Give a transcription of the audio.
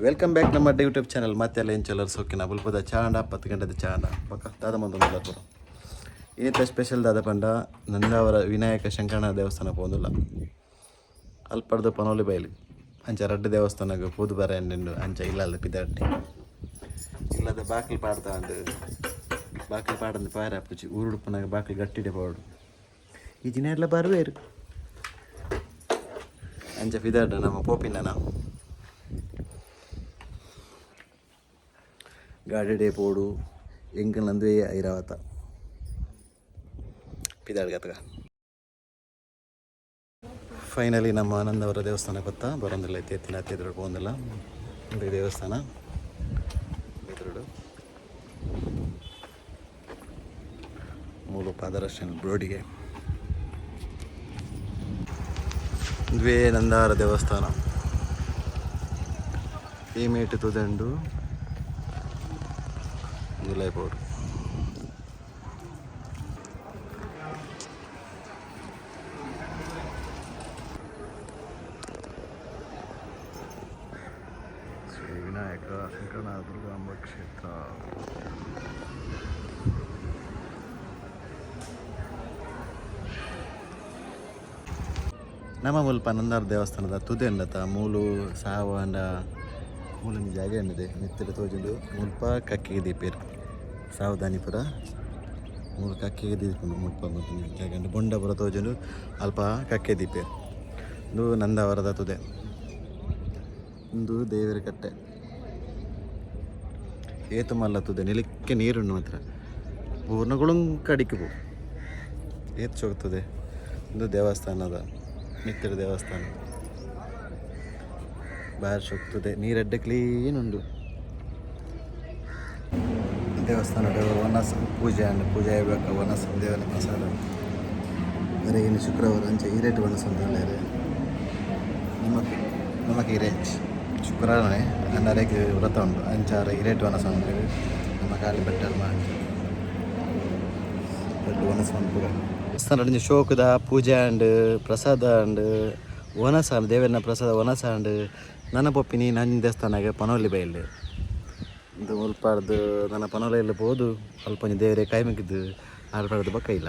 Welcome back ನಮ್ಮ YouTube channel ಮತ್ತೆಲ್ಲ ಏನು ಚಲರ್ ಸೊಕ್ಕಿನ ಬುಲ್ಪದ ಚಾಂಡ ಹತ್ತು ಗಂಟೆದ ಚಾಂಡ. ಪಕ್ಕ ದಾದ ಮಂದು ಮುಲ್ಲಪುರ ಇನ್ನಿತ ಸ್ಪೆಷಲ್ ದಾದ ಪಂಡ ನಂದಾವರ ವಿನಾಯಕ ಶಂಕರಣ ದೇವಸ್ಥಾನ ಪೋಂದಿಲ್ಲ ಅಲ್ಪಡ್ದು ಪನೋಲಿ ಬೈಲಿ. ಅಂಚ ರಡ್ಡು ದೇವಸ್ಥಾನಕ್ಕೆ ಪೂದು ಬರ ಎಂಡು ಅಂಚ ಇಲ್ಲಲ್ಲ ಪಿದಾಟಿ. ಇಲ್ಲದ ಬಾಕಿಲ್ ಪಾಡ್ತಾ ಅಂದು ಬಾಕಿಲ್ ಪಾಡಂದು ಪಾರ ಪುಚ್ಚಿ ಊರುಡುಪನಾಗ ಬಾಕಿಲ್ ಗಟ್ಟಿಡೆ ಪಾಡು. ಈ ದಿನ ಎಲ್ಲ ಬರುವೇರು? ಅಂಚ ಪಿದಾಟ ನಮ್ಮ ಪೋಪಿನ ನಾವು ಡೇ ಪೋಡು ಎಂಕಲ್ನಂದು ಐರಾವತ. ಪಿದಾಡ್ಗತ್ಗ ಫೈನಲಿ ನಮ್ಮ ಆನಂದವರ ದೇವಸ್ಥಾನ ಗೊತ್ತಾ ಬರೋಂದಿಲ್ಲ ಐತಿ ಎತ್ತಿನ ಹತ್ತಿ ಎದುರು ಹೋಗೋದಿಲ್ಲ ಇದು ದೇವಸ್ಥಾನ. ಎದುರುಡು ಮೂಲು ಪಾದರಕ್ಷಣೆ ಬ್ರೋಡಿಗೆ ದ್ವೇ ನಂದಾರ ದೇವಸ್ಥಾನ. ಈ ಮೇಟು ತುದಂಡು ಜುಲೈ ಪೌಡ್ರು ಶ್ರೀ ವಿನಾಯಕ ಶಂಕರನಾಥ ದುರ್ಗಾಂಬ ಕ್ಷೇತ್ರ ನಮ್ಮ ಮುಲ್ಪ ನಂದಾರ ದೇವಸ್ಥಾನದ ತುದೆ ಅಂಡತ ಮೂಲು ಸಾವಂಡ ಮೂಲ ಜಾಗ ಎಂಡಿದೆ ಮಿತ್ತಿರ ತೋಜುಂಡು ಮುಲ್ಪ ಕಕ್ಕಿಗೆ ದೀಪೇರು ಸಾವಧಾನಿಪುರ ಮೂಲು ಕಕ್ಕೆ ದೀಪುಂಡು ಮುಟ್ಪ ಜಾಗ ಉಂಡು ಬೊಂಡಪುರ ತೋಜುಂಡು ಅಲ್ಪ ಕಕ್ಕೆ ದೀಪೆ ಇದು ನಂದಾವರದ ತುದೆ. ಒಂದು ದೇವರ ಕಟ್ಟೆ. ಏತು ಮಲ್ಲ ತುದೆ, ನೆಲಕ್ಕೆ ನೀರುಂಡು ಮಾತ್ರ. ಪೂರ್ಣಗಳು ಕಡಿಕೆ ಏತ್ ಏತು ಚೋಗ್ತದೆ ಇದು ದೇವಸ್ಥಾನದ ಮಿತ್ರ ದೇವಸ್ಥಾನ. ಬಾರಿ ಚೋಗ್ತದೆ ನೀರಡ್ಡೆ ಕ್ಲೀನ್ ಉಂಡು ದೇವಸ್ಥಾನದ ವನಸ ಪೂಜೆ ಅಂಡ್ ಪೂಜೆ ಆಗಬೇಕು ವನಸ ದೇವರ ಪ್ರಸಾದ ಹೊರಗಿನ ಶುಕ್ರವಾರ ಅಂಚೆ ಹಿರೇಟ್ ವನಸ ಅಂತ ಹೇಳಿದ್ರೆ ನಮಗೆ ನಮಗೆ ಹಿರೇಟ್. ಶುಕ್ರವಾರನೇ ಅನ್ನರೇಗೆ ವ್ರತ ಉಂಟು. ಅಂಚಾರ ಹಿರೇಟ್ ವನಸ ಅಂತೇಳಿ ನಮ್ಮ ಕಾಲಿ ಬೆಟ್ಟರ್ ಮಾಡಿ ವನಸ ಉಂಟು ದೇವಸ್ಥಾನ ಶೋಕದ, ಪೂಜೆ ಅಂಡ್ ಪ್ರಸಾದ ಅಂಡ್ ವನಸ ಅಂಡ್ ದೇವರನ ಪ್ರಸಾದ, ವನಸ ಅಂಡ್ ನನ್ನ ಪೊಪ್ಪಿನಿ ನನ್ನ ದೇವಸ್ಥಾನಗೆ ಪನೋಲಿ ಬೈಲ್. ಇದು ಮುಲ್ಪಾಡ್ದು ನನ್ನ ಪನೋಲೆಯಲ್ಲಿ ಹೋದು ಅಲ್ಪ ದೇವರೇ ಕೈ ಮುಗಿದು ಆಡ್ಪಾಡ್ದು ಬಕ್ಕ ಇಲ್ಲ.